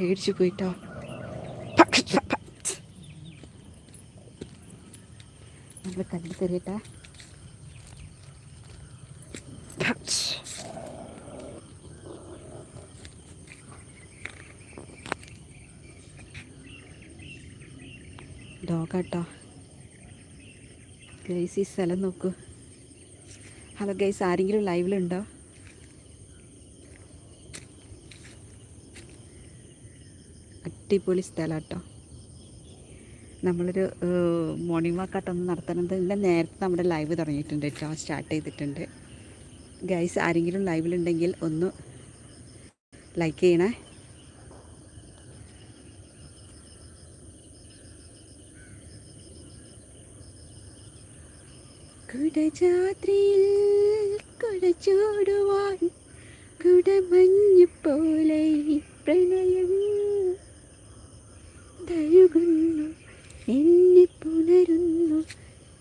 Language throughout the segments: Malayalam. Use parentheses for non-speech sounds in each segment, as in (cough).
പേടിച്ചു പോയിട്ടോ. നമ്മൾ കല്ല് തെറിയട്ടെ. ഡോഗാട്ടോ. ഗൈസ് ഈ സ്ഥലം നോക്കൂ. ഹലോ ഗൈസ് ആരെങ്കിലും ലൈവിലുണ്ടോ? അടിപൊളി സ്ഥലം കേട്ടോ നമ്മളൊരു മോർണിംഗ് വാക്കാട്ടൊന്ന് നടത്തണത് ഇല്ല നേരത്തെ നമ്മുടെ ലൈവ് തുടങ്ങിയിട്ടുണ്ട് കേട്ടോ സ്റ്റാർട്ട് ചെയ്തിട്ടുണ്ട്. ഗൈസ് ആരെങ്കിലും ലൈവിലുണ്ടെങ്കിൽ ഒന്ന് ലൈക്ക് ചെയ്യണേ. കുടജാത്രിയിൽ കുടച്ചോടുവാൻ കുടമഞ്ഞു പോലെ പ്രണയം തഴുകുന്നു എന്നെ പുണരുന്നു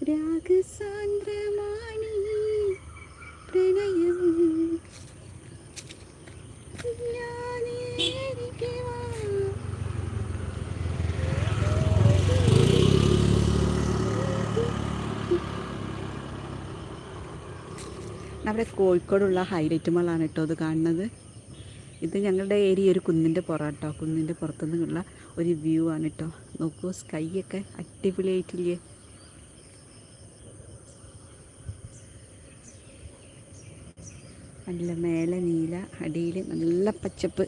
രാഗസാന്ദ്രമാണി പ്രണയം. നമ്മുടെ കോഴിക്കോടുള്ള ഹൈലൈറ്റ് മാളാണ് കേട്ടോ അത് കാണുന്നത്. ഇത് ഞങ്ങളുടെ ഏരിയ ഒരു കുന്നിന്റെ പുറട്ടോ. കുന്നിന്റെ പുറത്തു നിന്നുള്ള ഒരു വ്യൂ ആണ് കേട്ടോ നോക്കൂ സ്കൈയൊക്കെ അടിപൊളിയായിട്ടില്ലേ? നല്ല മേലെ നീല അടിയിൽ നല്ല പച്ചപ്പ്.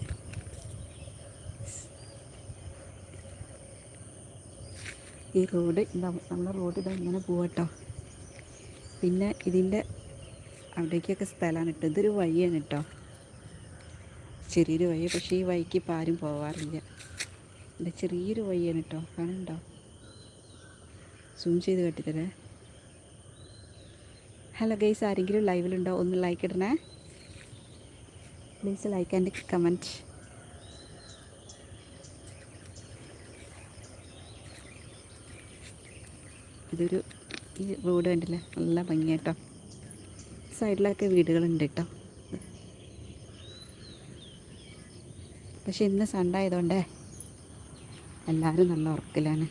ഈ റോഡ് ഇതാ നമ്മളെ റോഡ് ഇതാ ഇങ്ങനെ പോവട്ടോ. പിന്നെ ഇതിന്റെ അവിടേക്കൊക്കെ സ്ഥലമാണ് കേട്ടോ. ഇതൊരു വഴിയാണ് കേട്ടോ ചെറിയൊരു വഴി പക്ഷേ ഈ വഴിക്ക് ഇപ്പം ആരും പോവാറില്ല. ഇവിടെ ചെറിയൊരു വഴിയാണ് കേട്ടോ കാണുന്നുണ്ടോ? സൂം ചെയ്ത് കട്ടിത്തരേ. ഹലോ ഗൈസ് ആരെങ്കിലും ലൈവിലുണ്ടോ ഒന്ന് ലൈക്ക് ഇടണേ. പ്ലീസ് ലൈക്ക് ആൻഡ് കമന്റ് ഇതൊരു ഈ റോഡ് കണ്ടില്ലേ? നല്ല ഭംഗിയാട്ടോ സൈഡിലൊക്കെ വീടുകളുണ്ട് കേട്ടോ പക്ഷെ ഇന്ന് സൺഡേ ആയതുകൊണ്ട് എല്ലാവരും നല്ല ഉറക്കിലാണ്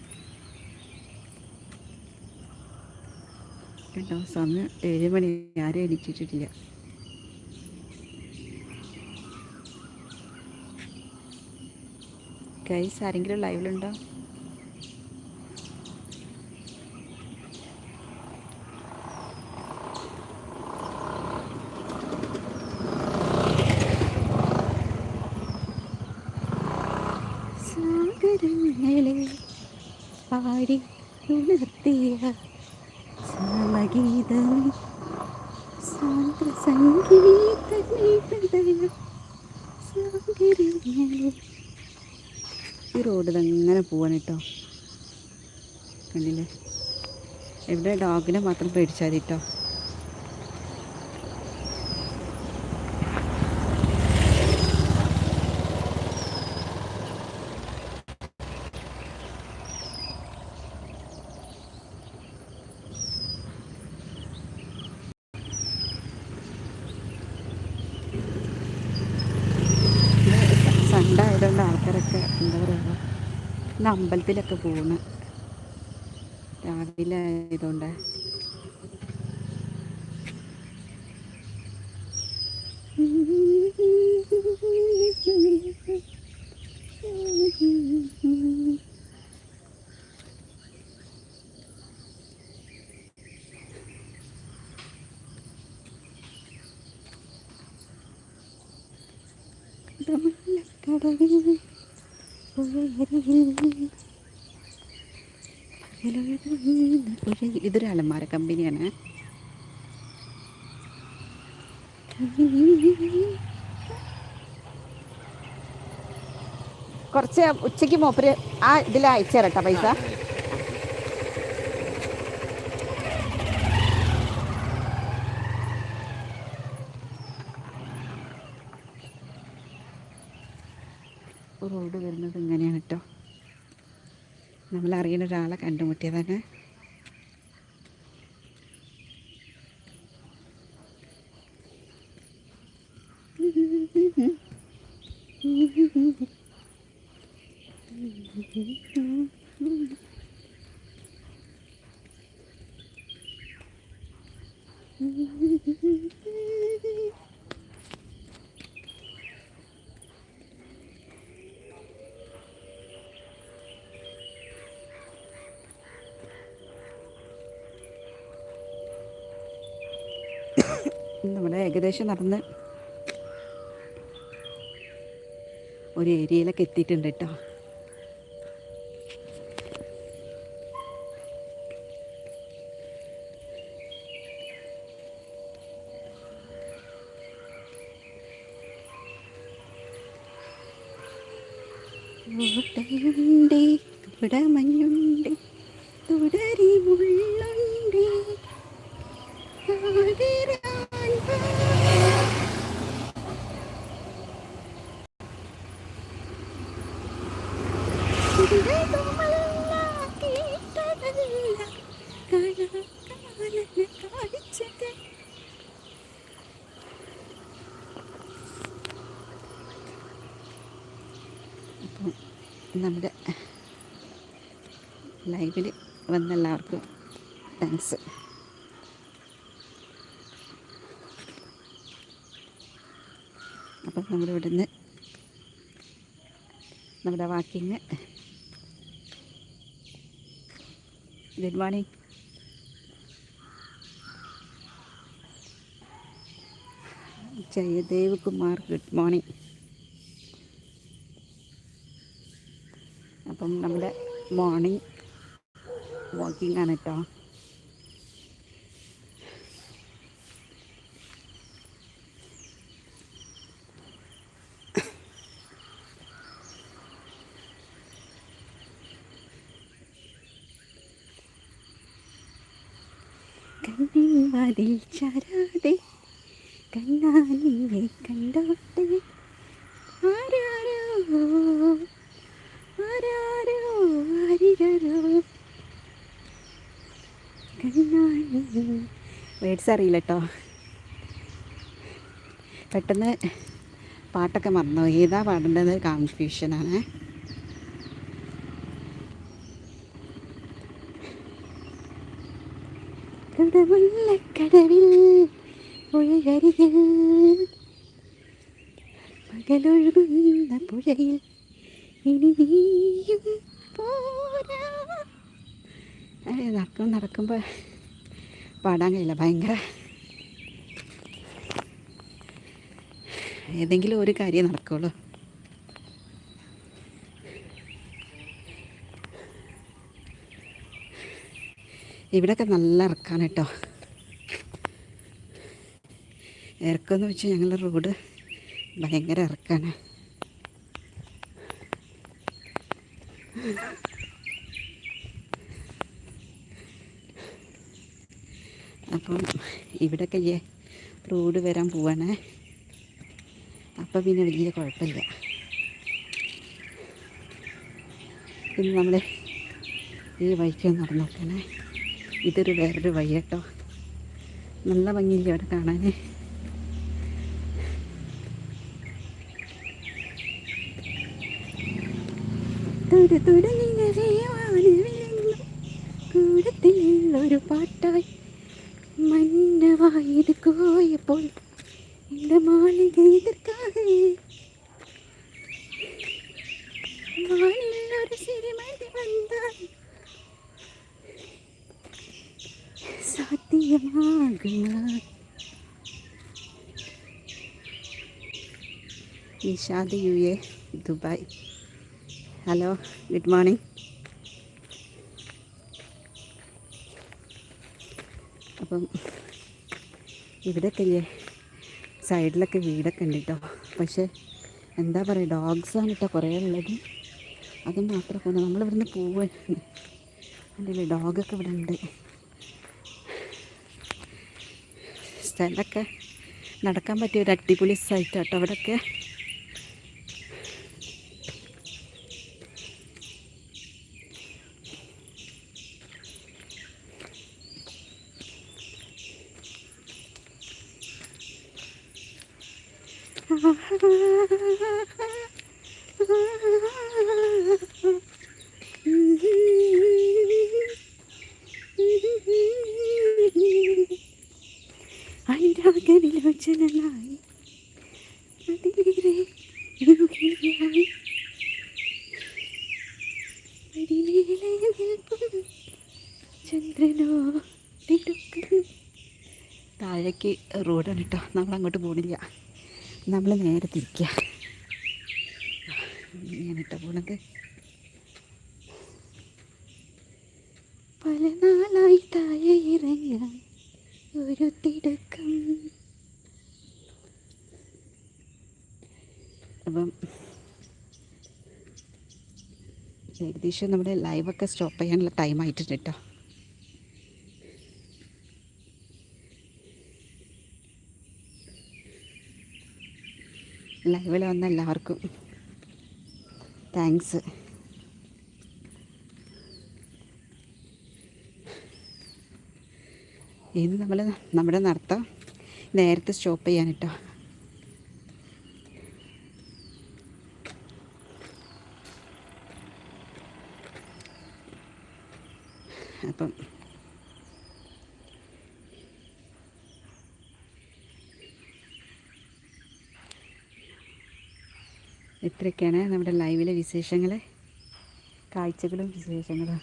കേട്ടോ സമയം ഏഴ് മണി ആരും എണീറ്റിട്ടില്ല ഗൈസ് ആരെങ്കിലും ലൈവിലുണ്ടോ റോഡ് ഇതങ്ങനെ പോവാണ് കേട്ടോ കണ്ടില്ലേ? എവിടെ ഡോഗിനെ മാത്രം പേടിച്ചാൽ മതി കേട്ടോ സൺഡേ ആയതുകൊണ്ട് ആൾക്കാരൊക്കെ എന്താ പറയുക ഇന്ന് അമ്പലത്തിലൊക്കെ പോകുന്നു രാവിലെ ആയതുകൊണ്ട്. പുഴയിൽ ഇതൊരു അലമാര കമ്പനിയാണ്. കുറച്ച് ഉച്ചയ്ക്ക് മൂപ്പര് ആ ഇതിൽ അയച്ചു പൈസ. റോഡ് വരുന്നത് ഇങ്ങനെയാണ് കേട്ടോ നമ്മളറിയുന്ന ഒരാളെ കണ്ടുമുട്ടിയതാണ്. നമ്മുടെ ഏകദേശം നടന്ന് ഒരു ഏരിയയിലൊക്കെ എത്തിയിട്ടുണ്ട് കേട്ടോ. ഓട്ടയുണ്ട് തുടരി ആതിരാൻ അപ്പം നമ്മുടെ ലൈവിൽ വന്ന എല്ലാവർക്കും താങ്ക്സ് അപ്പം നമ്മളിവിടുന്ന് നമ്മുടെ walking good morning. Jayadev Kumar good morning അപ്പം നമ്മുടെ മോർണിംഗ് വാക്കിംഗ് ആണ് കേട്ടോ വാതിൽ ചാരാതെ കണ്ണാനിയെ കണ്ടോട്ടെ? ആരാരോ? ആരാരോ? ആരിരരോ കണ്ണാനി. വേഡ്സ് അറിയില്ല കേട്ടോ പെട്ടെന്ന് പാട്ടൊക്കെ മറന്നു ഏതാ പാടേണ്ടത്? കൺഫ്യൂഷനാണ് കടവുള്ള കടവിൽ പുഴയരികിൽ പകലൊഴുകുന്ന പുഴയിൽ ഇനി നീയും പോരാ. നടക്കും നടക്കുമ്പോൾ പാടാൻ കഴിയില്ല ഭയങ്കര. ഏതെങ്കിലും ഒരു കാര്യം നടക്കുള്ളൂ. ഇവിടെയൊക്കെ നല്ല ഇറക്കാണ് കേട്ടോ. ഇറക്കമെന്ന് വെച്ചാൽ ഞങ്ങളുടെ റോഡ് ഭയങ്കര ഇറക്കാണ്. അപ്പം ഇവിടെയൊക്കെ ഈ റോഡ് വരാൻ പോവാണ്. അപ്പം പിന്നെ വലിയ കുഴപ്പമില്ല. പിന്നെ നമ്മൾ ഈ വഴിക്ക് നടന്നോക്കണേ നടന്നു നോക്കണേ. ഇതൊരു വേറൊരു വഴി കേട്ടോ. നല്ല ഭംഗിയില്ല അവിടെ കാണാൻ? തുരു പാട്ടായി മഞ്ഞവായത് കോയപ്പോൾ എന്റെ മാളിക എതിർക്കാതെ. സിരിമതി വന്നാൽ സാധ്യമാകുമോ Nishad U A Dubai. Hello good morning. അപ്പം ഇവിടെയൊക്കെ ഇല്ലേ സൈഡിലൊക്കെ വീടൊക്കെ ഉണ്ട് കേട്ടോ പക്ഷേ എന്താ പറയുക ഡോഗ്സാണ് കേട്ടോ കുറേ ഉള്ളത്. അത് മാത്രം നമ്മളിവിടുന്ന് പോവുകയാണ് അതിന്റെ ഡോഗൊക്കെ ഇവിടെ ഉണ്ട് സ്ഥലമൊക്കെ നടക്കാൻ പറ്റിയ ഒരു അടിപൊളി സൈറ്റ് കേട്ടോ അവിടെയൊക്കെ (laughs) ചന്ദ്രനോ താഴേക്ക് റോഡാണ് കേട്ടോ. നമ്മൾ അങ്ങോട്ട് പോണില്ല. നമ്മൾ നേരെ തിരിക്കുക ഇങ്ങനെ കേട്ടോ പോണത്. പല നാളായി താഴെ ഇറങ്ങാൻ ഒരു തിടുക്കം. അപ്പം ഏകദേശം നമ്മുടെ ലൈവൊക്കെ സ്റ്റോപ്പ് ചെയ്യാനുള്ള ടൈം ആയിട്ടുണ്ട് കേട്ടോ ലൈവിൽ വന്ന എല്ലാവർക്കും താങ്ക്സ് ഇത് നമ്മൾ നമ്മുടെ നടത്തം നേരത്തെ സ്റ്റോപ്പ് ചെയ്യാൻ കേട്ടോ അപ്പം ഇത്രയൊക്കെയാണ് നമ്മുടെ ലൈവിലെ വിശേഷങ്ങൾ കാഴ്ചകളും വിശേഷങ്ങളും.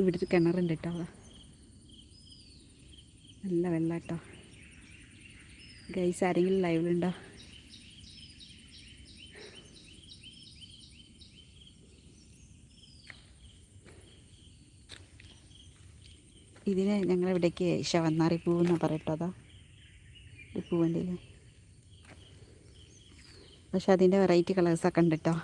ഇവിടെ ഒരു കിണറുണ്ട് കേട്ടോ. നല്ല വെള്ളം കേട്ടോ ഗൈസ് ആരെങ്കിലും ലൈവിലുണ്ടോ? ഇതിന് ഞങ്ങളിവിടേക്ക് ശവന്നാറി പൂവെന്ന് പറയട്ടോ അതാ. ഈ പൂവിന്റെ പക്ഷെ അതിന്റെ വെറൈറ്റി കളേഴ്സൊക്കെ ഉണ്ട് കേട്ടോ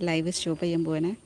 ലൈവ് സ്റ്റോപ്പ് ചെയ്യാൻ പോവാണ്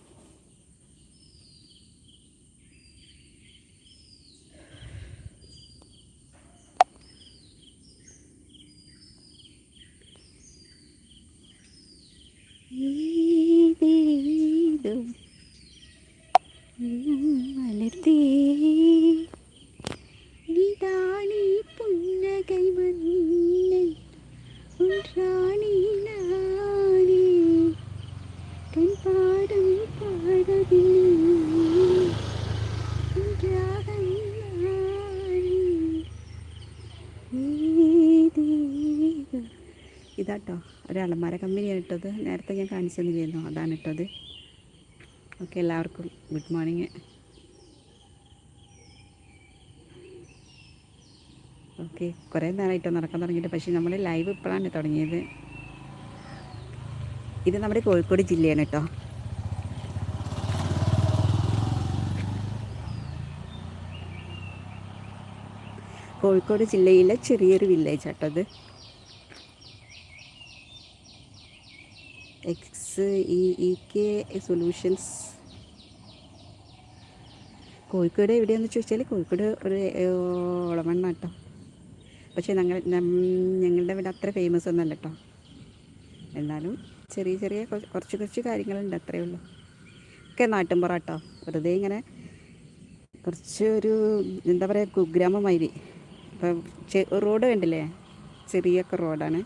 ഇട്ടത്. നേരത്തെ ഞാൻ കാണിച്ചു തന്നില്ലായിരുന്നു അതാണ് ഇട്ടത്. ഓക്കെ എല്ലാവർക്കും ഗുഡ് മോർണിംഗ്. ഓക്കെ കുറേ നേരമായിട്ടോ നടക്കാൻ തുടങ്ങിയിട്ട്. പക്ഷേ നമ്മൾ ലൈവ് ഇപ്പോഴാണ് തുടങ്ങിയത്. ഇത് നമ്മുടെ കോഴിക്കോട് ജില്ലയാണ് കേട്ടോ. കോഴിക്കോട് ജില്ലയിലെ ചെറിയൊരു village auto X E E K solutions Kozhikode എവിടെയാന്ന് ചോദിച്ചാൽ കോഴിക്കോട് ഒരു ഒളമണ്ണ കേട്ടോ. പക്ഷേ ഞങ്ങൾ ഞങ്ങളുടെ ഇവിടെ അത്ര ഫേമസ് ഒന്നല്ല കേട്ടോ. എന്നാലും ചെറിയ ചെറിയ കുറച്ച് കുറച്ച് കാര്യങ്ങളുണ്ട് അത്രയേ ഉള്ളൂ. ഒക്കെ നാട്ടിൻപുറം കേട്ടോ. വെറുതെ ഇങ്ങനെ കുറച്ച് ഒരു എന്താ പറയുക കുഗ്രാമമായി ഇപ്പം ചെ റോഡ് കണ്ടില്ലേ? ചെറിയൊക്കെ റോഡാണ്.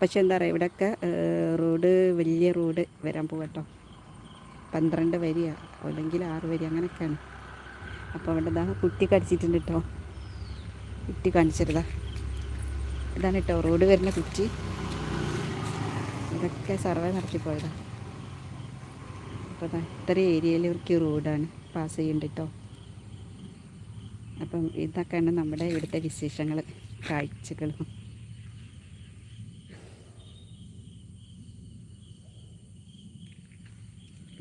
പക്ഷെ എന്താ പറയുക ഇവിടെയൊക്കെ റോഡ് വലിയ റോഡ് വരാൻ പോകട്ടോ പന്ത്രണ്ട് വരിയാ അല്ലെങ്കിൽ ആറ് വരി അങ്ങനെയൊക്കെയാണ്. അപ്പോൾ അവിടെ ഇതാ കുട്ടി കടിച്ചിട്ടുണ്ട് കേട്ടോ കുട്ടി കാണിച്ചിരുതാ ഇതാണ് കേട്ടോ റോഡ് വരുന്ന കുറ്റി ഇതൊക്കെ സർവേ നടത്തിപ്പോയതാ അപ്പോൾ ഇത്ര ഏരിയയിൽ ഇവർക്ക് റോഡാണ് പാസ് ചെയ്യുന്നുണ്ട് കേട്ടോ അപ്പം ഇതൊക്കെയാണ് നമ്മുടെ ഇവിടുത്തെ വിശേഷങ്ങൾ കാഴ്ചകളും.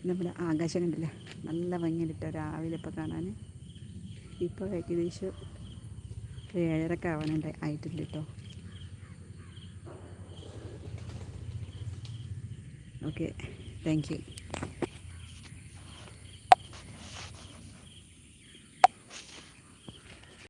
നമ്മുടെ ആകാശം കണ്ടില്ല നല്ല ഭംഗിയിലിട്ടോ രാവിലെ ഇപ്പോൾ കാണാൻ ഇപ്പോൾ ഏകദേശം ഒരു ഏഴരക്ക് ആവാനുണ്ട് ആയിട്ടുണ്ട് കേട്ടോ ഓക്കെ താങ്ക് യു